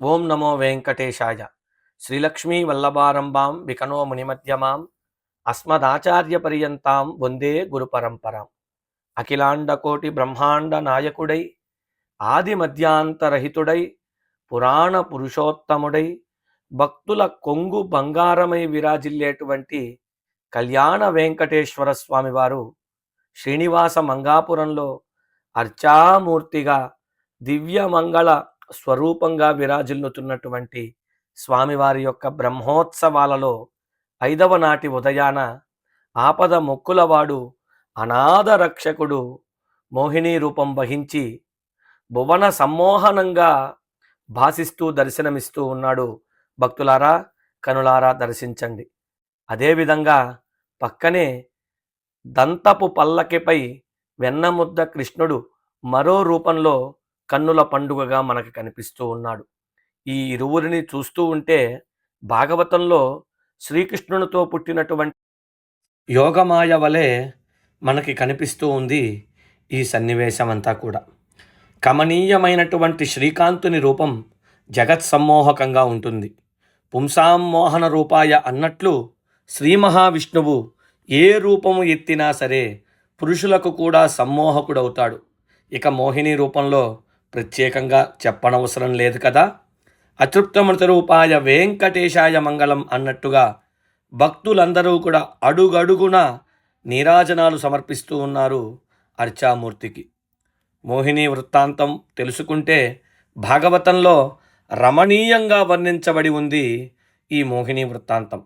ఓం నమో వెంకటేశాయ. శ్రీలక్ష్మీ వల్లభారంభాం వికనో మునిమధ్యమాం అస్మదాచార్యపర్యంతాం వందే గురుపరంపరాం. అఖిలాండకోటి బ్రహ్మాండ నాయకుడై ఆది మధ్యాంతరహితుడై పురాణ పురుషోత్తముడై భక్తుల కొంగు బంగారమై విరాజిల్లేటువంటి కళ్యాణ వెంకటేశ్వర స్వామివారు శ్రీనివాస మంగాపురంలో అర్చామూర్తిగా దివ్యమంగళ స్వరూపంగా విరాజిల్లుతున్నటువంటి స్వామివారి యొక్క బ్రహ్మోత్సవాలలో ఐదవ నాటి ఉదయాన ఆపద మొక్కులవాడు అనాథ రక్షకుడు మోహిని రూపం వహించి భువన సమ్మోహనంగా భాసిస్తూ దర్శనమిస్తూ ఉన్నాడు. భక్తులారా కనులారా దర్శించండి. అదేవిధంగా పక్కనే దంతపు పల్లకిపై వెన్నముద్ద కృష్ణుడు మరో రూపంలో కన్నుల పండుగగా మనకు కనిపిస్తూ ఉన్నాడు. ఈ ఇరువురిని చూస్తూ ఉంటే భాగవతంలో శ్రీకృష్ణునితో పుట్టినటువంటి యోగమాయ వలె మనకి కనిపిస్తూ ఉంది ఈ సన్నివేశం అంతా కూడా. కమనీయమైనటువంటి శ్రీకాంతుని రూపం జగత్ సమ్మోహకంగా ఉంటుంది. పుంసాం మోహన రూపాయ అన్నట్లు శ్రీ మహావిష్ణువు ఏ రూపము ఎత్తినా సరే పురుషులకు కూడా సమ్మోహకుడవుతాడు. ఇక మోహిని రూపంలో ప్రత్యేకంగా చెప్పనవసరం లేదు కదా? అతృప్తమృత రూపాయ వెంకటేశాయ మంగళం అన్నట్టుగా భక్తులందరూ కూడా అడుగడుగున నీరాజనాలు సమర్పిస్తూ ఉన్నారు అర్చామూర్తికి. మోహిని వృత్తాంతం తెలుసుకుంటే భాగవతంలో రమణీయంగా వర్ణించబడి ఉంది ఈ మోహిని వృత్తాంతం.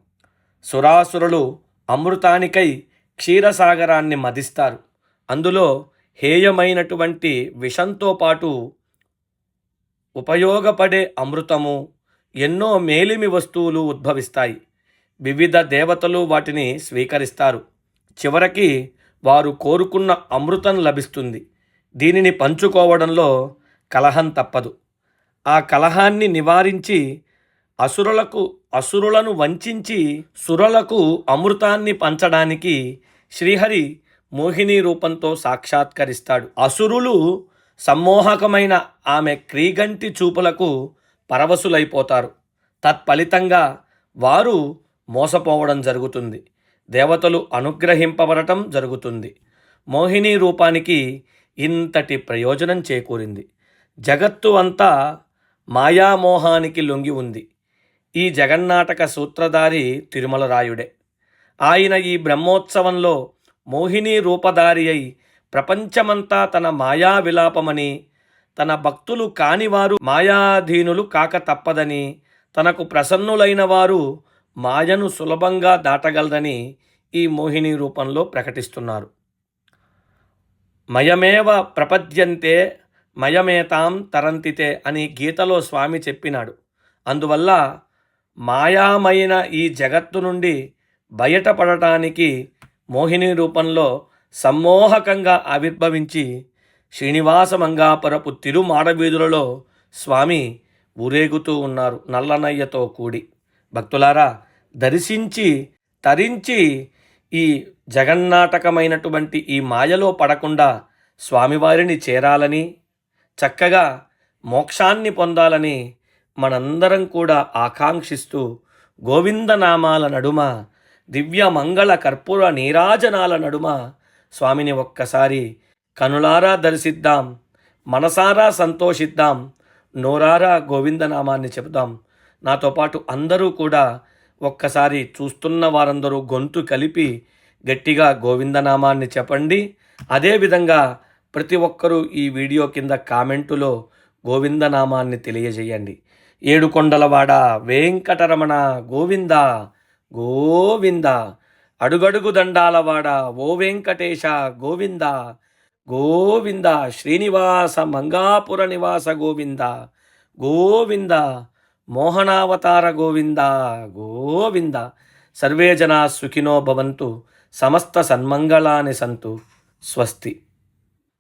సురాసురులు అమృతానికై క్షీరసాగరాన్ని మదిస్తారు. అందులో హేయమైనటువంటి విషంతో పాటు ఉపయోగపడే అమృతము ఎన్నో మేలిమి వస్తువులు ఉద్భవిస్తాయి. వివిధ దేవతలు వాటిని స్వీకరిస్తారు. చివరికి వారు కోరుకున్న అమృతం లభిస్తుంది. దీనిని పంచుకోవడంలో కలహం తప్పదు. ఆ కలహాన్ని నివారించి అసురులకు అసురులను వంచించి సురలకు అమృతాన్ని పంచడానికి శ్రీహరి మోహిని రూపంతో సాక్షాత్కరిస్తాడు. అసురులు సమ్మోహకమైన ఆమె క్రీగంటి చూపులకు పరవశులైపోతారు. తత్ఫలితంగా వారు మోసపోవడం జరుగుతుంది. దేవతలు అనుగ్రహింపబడటం జరుగుతుంది. మోహిని రూపానికి ఇంతటి ప్రయోజనం చేకూరింది. జగత్తు అంతా మాయామోహానికి లొంగి ఉంది. ఈ జగన్నాటక సూత్రధారి తిరుమల రాయుడే ఆయన ఈ బ్రహ్మోత్సవంలో మోహిని రూపధారి అయి ప్రపంచమంతా తన మాయా విలాపమని తన భక్తులు కానివారు మాయాధీనులు కాక తప్పదని తనకు ప్రసన్నులైన వారు మాయను సులభంగా దాటగలదని ఈ మోహిని రూపంలో ప్రకటిస్తున్నారు. మయమేవ ప్రపద్యంతే మయమేతాం తరంతితే అని గీతలో స్వామి చెప్పినాడు. అందువల్ల మాయామైన ఈ జగత్తు నుండి బయటపడటానికి మోహిని రూపంలో సమ్మోహకంగా ఆవిర్భవించి శ్రీనివాస మంగాపురపు తిరుమాడవీధులలో స్వామి ఊరేగుతూ ఉన్నారు నల్లనయ్యతో కూడి. భక్తులారా దర్శించి తరించి ఈ జగన్నాటకమైనటువంటి ఈ మాయలో పడకుండా స్వామివారిని చేరాలని చక్కగా మోక్షాన్ని పొందాలని మనందరం కూడా ఆకాంక్షిస్తూ గోవిందనామాల నడుమ దివ్య మంగళ కర్పూర నీరాజనాల నడుమ. స్వామిని ఒక్కసారి కనులారా దర్శిద్దాం మనసారా సంతోషిద్దాం నోరారా గోవిందనామాన్ని చెబుదాం. నాతో పాటు అందరూ కూడా ఒక్కసారి చూస్తున్న వారందరూ గొంతు కలిపి గట్టిగా గోవిందనామాన్ని చెప్పండి. అదేవిధంగా ప్రతి ఒక్కరూ ఈ వీడియో కింద కామెంటులో గోవిందనామాన్ని తెలియజేయండి. ఏడుకొండలవాడ వెంకటరమణ గోవింద. గోవింద. అడుగడుగు దండాలవాడ ఓ వెంకటేశ గోవింద. గోవింద శ్రీనివాస మంగాపుర నివాస గోవింద. గోవింద మోహనావతార గోవింద. గోవింద. సర్వే జనా సుఖినో భవంతు. సమస్త సన్మంగళాని సంతు. స్వస్తి.